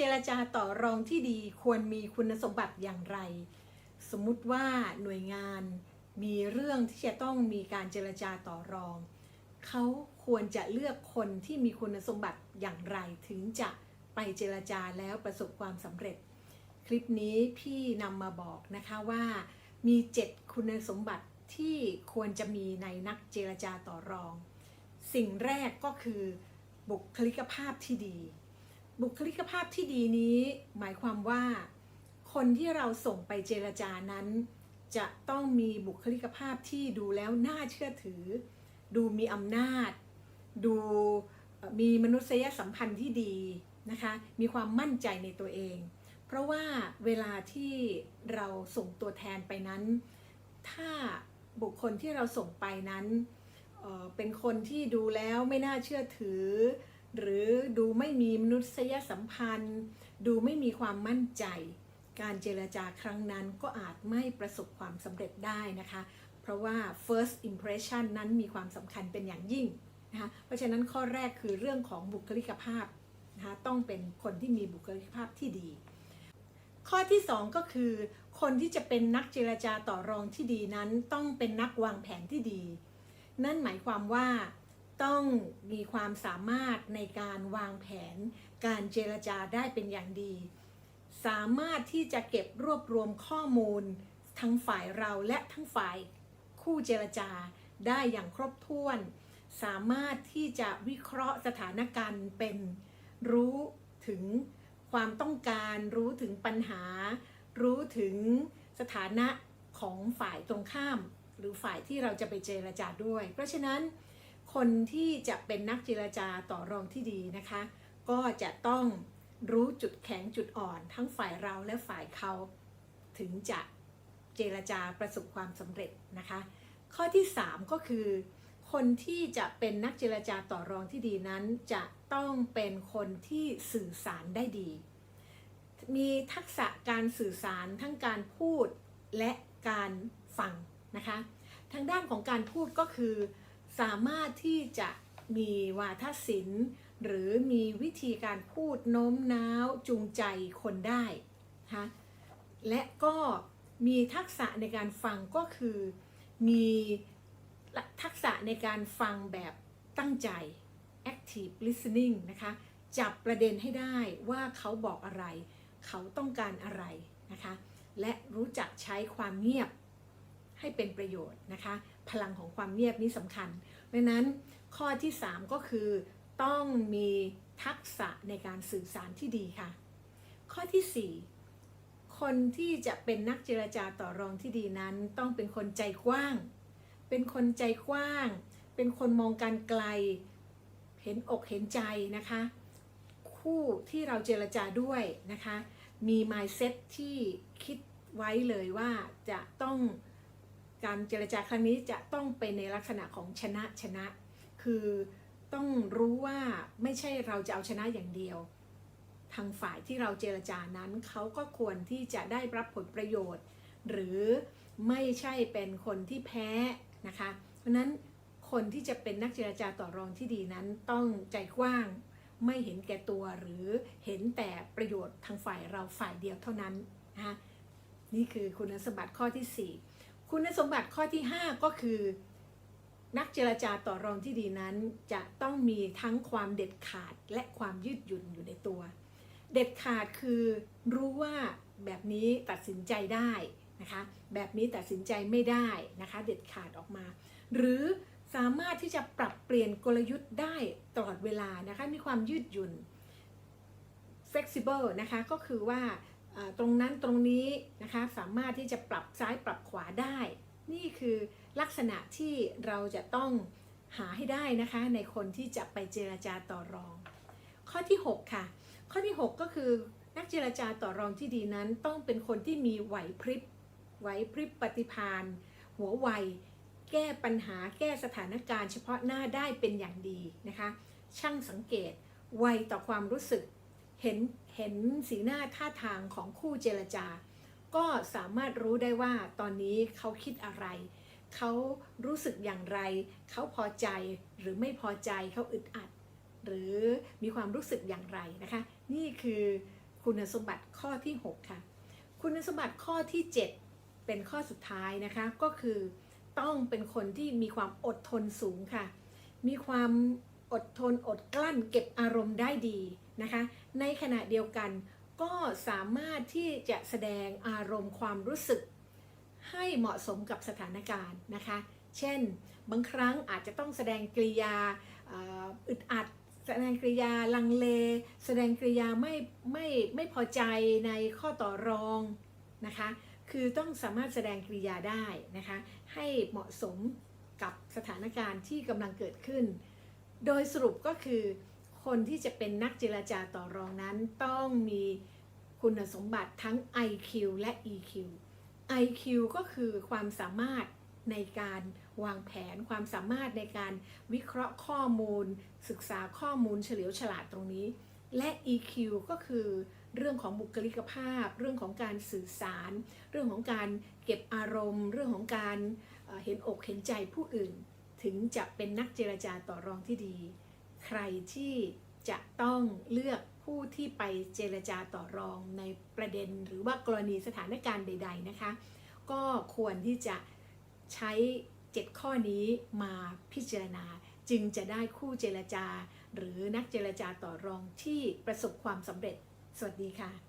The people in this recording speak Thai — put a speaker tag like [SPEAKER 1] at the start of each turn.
[SPEAKER 1] เจรจาต่อรองที่ดีควรมีคุณสมบัติอย่างไร สมมุติว่าหน่วยงานมีเรื่องที่จะต้องมีการเจรจาต่อรอง เขาควรจะเลือกคนที่มีคุณสมบัติอย่างไรถึงจะไปเจรจาแล้วประสบความสำเร็จ คลิปนี้พี่นำมาบอกนะคะว่า มี 7 คุณสมบัติที่ควรจะมีในนักเจรจาต่อรอง สิ่งแรกก็คือบุคลิกภาพที่ดี บุคลิกภาพที่ดีนี้หมายความว่า คนที่เราส่งไปเจรจานั้น จะต้องมีบุคลิกภาพที่ดูแล้วน่าเชื่อถือ ดูมีอำนาจ ดูมีมนุษยสัมพันธ์ที่ดีนะคะ มีความมั่นใจในตัวเอง เพราะว่าเวลาที่เราส่งตัวแทนไปนั้น ถ้าบุคคลที่เราส่งไปนั้น เป็นคนที่ดูแล้วไม่น่าเชื่อถือ หรือดูไม่มีมนุษยสัมพันธ์ ดูไม่มีความมั่นใจ การเจรจาครั้งนั้นก็อาจไม่ประสบความสำเร็จได้นะคะ เพราะว่า first impression นั้นมีความสำคัญเป็นอย่างยิ่งนะคะเพราะฉะนั้นข้อแรกคือเรื่องของบุคลิกภาพนะคะต้องเป็นคนที่มีบุคลิกภาพที่ดี ข้อที่ 2 ก็คือ คนที่จะเป็นนักเจรจาต่อรองที่ดีนั้น ต้องเป็นนักวางแผนที่ดี นั่นหมายความว่า ต้องมีความสามารถในการวางแผน การเจรจาได้เป็นอย่างดี สามารถที่จะเก็บรวบรวมข้อมูล ทั้งฝ่ายเราและทั้งฝ่ายคู่เจรจาได้อย่างครบถ้วน สามารถที่จะวิเคราะห์สถานการณ์เป็นรู้ถึงความต้องการรู้ถึงปัญหา รู้ถึงสถานะของฝ่ายตรงข้าม หรือฝ่ายที่เราจะไปเจรจาด้วย เพราะฉะนั้น คนที่จะเป็นนักเจรจาต่อรองที่ดีนะคะ ก็จะต้องรู้จุดแข็งจุดอ่อนทั้งฝ่ายเราและฝ่ายเขาถึงจะเจรจาประสบความสำเร็จนะคะ ข้อที่ 3 ก็คือ คนที่จะเป็นนักเจรจาต่อรองที่ดีนั้น จะต้องเป็นคนที่สื่อสารได้ดี มีทักษะการสื่อสารทั้งการพูดและการฟังนะคะ ทางด้านของการพูดก็คือ สามารถที่จะมีวาทศิลป์ หรือมีวิธีการพูดโน้มน้าวจูงใจคนได้นะคะและก็มีทักษะในการฟังก็คือ มีทักษะในการฟังแบบตั้งใจ active listening นะคะจับประเด็นให้ได้ว่าเขาบอกอะไร เขาต้องการอะไรนะคะ และรู้จักใช้ความเงียบ ให้เป็นประโยชน์นะคะ พลังของความเงียบนี้สำคัญเพราะนั้นข้อที่ 3 ก็คือ ต้องมีทักษะในการสื่อสารที่ดีค่ะ ข้อที่ 4 คนที่จะเป็นนักเจรจาต่อรองที่ดีนั้น ต้องเป็นคนใจกว้าง เป็นคนใจกว้าง เป็นคนมองการไกล เห็นอกเห็นใจนะคะ คู่ที่เราเจรจาด้วยนะคะ มี mindset ที่คิดไว้เลยว่าจะต้อง การเจรจาครั้งนี้จะต้องเป็นในลักษณะของชนะชนะ คือต้องรู้ว่าไม่ใช่เราจะเอาชนะอย่างเดียว ทางฝ่ายที่เราเจรจานั้นเขาก็ควรที่จะได้รับผลประโยชน์ หรือไม่ใช่เป็นคนที่แพ้นะคะ เพราะนั้นคนที่จะเป็นนักเจรจาต่อรองที่ดีนั้นต้องใจกว้างไม่เห็นแก่ตัวหรือเห็นแต่ประโยชน์ทางฝ่ายเราฝ่ายเดียวเท่านั้นนะคะนี่คือคุณสมบัติข้อที่ 4 คุณสมบัติข้อที่ 5 ก็คือ นักเจรจาต่อรองที่ดีนั้น จะต้องมีทั้งความเด็ดขาดและความยืดหยุ่นอยู่ในตัว เด็ดขาดคือรู้ว่าแบบนี้ตัดสินใจได้นะคะแบบนี้ตัดสินใจไม่ได้นะคะเด็ดขาดออกมา หรือสามารถที่จะปรับเปลี่ยนกลยุทธ์ได้ตลอดเวลานะคะมีความยืดหยุ่น flexible นะคะก็คือว่า ตรงนั้นตรงนี้นะคะสามารถที่จะปรับซ้ายปรับขวาได้ นี่คือลักษณะที่เราจะต้องหาให้ได้นะคะในคนที่จะไปเจรจาต่อรอง ข้อที่ 6 ค่ะ ข้อที่ 6 ก็คือนักเจรจาต่อรองที่ดีนั้นต้องเป็นคนที่มีไหวพริบไหวพริบปฏิภาณหัวไวแก้ปัญหาแก้สถานการณ์เฉพาะหน้าได้เป็นอย่างดีนะคะ ช่างสังเกตไวต่อความรู้สึก เห็นเห็นสีหน้าท่าทางของคู่เจรจา ก็สามารถรู้ได้ว่าตอนนี้เขาคิดอะไร เขารู้สึกอย่างไร เขาพอใจหรือไม่พอใจเขาอึดอัด หรือมีความรู้สึกอย่างไรนะคะ นี่คือคุณสมบัติข้อที่ 6 ค่ะ คุณสมบัติข้อที่ 7 เป็นข้อสุดท้ายนะคะ ก็คือต้องเป็นคนที่มีความอดทนสูงค่ะ มีความอดทนอดกลั้นเก็บอารมณ์ได้ดี นะคะ ในขณะเดียวกันก็สามารถที่จะแสดงอารมณ์ความรู้สึก ให้เหมาะสมกับสถานการณ์นะคะ เช่น บางครั้งอาจจะต้องแสดงกริยาอึดอัด แสดงกริยาลังเล แสดงกริยาไม่ไม่ไม่พอใจในข้อต่อรองนะคะ คือต้องสามารถแสดงกริยาได้นะคะ ให้เหมาะสมกับสถานการณ์ที่กำลังเกิดขึ้น โดยสรุปก็คือ คนที่จะเป็นนักเจรจาต่อรองนั้นต้องมีคุณสมบัติทั้ง IQ และ EQ IQ ก็คือความสามารถในการวางแผนความสามารถในการวิเคราะห์ข้อมูล ศึกษาข้อมูลเฉลียวฉลาดตรงนี้ และ EQ ก็คือเรื่องของบุคลิกภาพ เรื่องของการสื่อสาร เรื่องของการเก็บอารมณ์ เรื่องของการเอ่อเห็นอกเห็นใจผู้อื่น ถึงจะเป็นนักเจรจาต่อรองที่ดี ใครที่จะต้องเลือกผู้ที่ไปเจรจาต่อรองในประเด็นหรือว่ากรณีสถานการณ์ใด ๆนะคะ ก็ควรที่จะใช้ 7 ข้อนี้มาพิจารณา จึงจะได้คู่เจรจา หรือนักเจรจาต่อรองที่ประสบความสำเร็จ สวัสดีค่ะ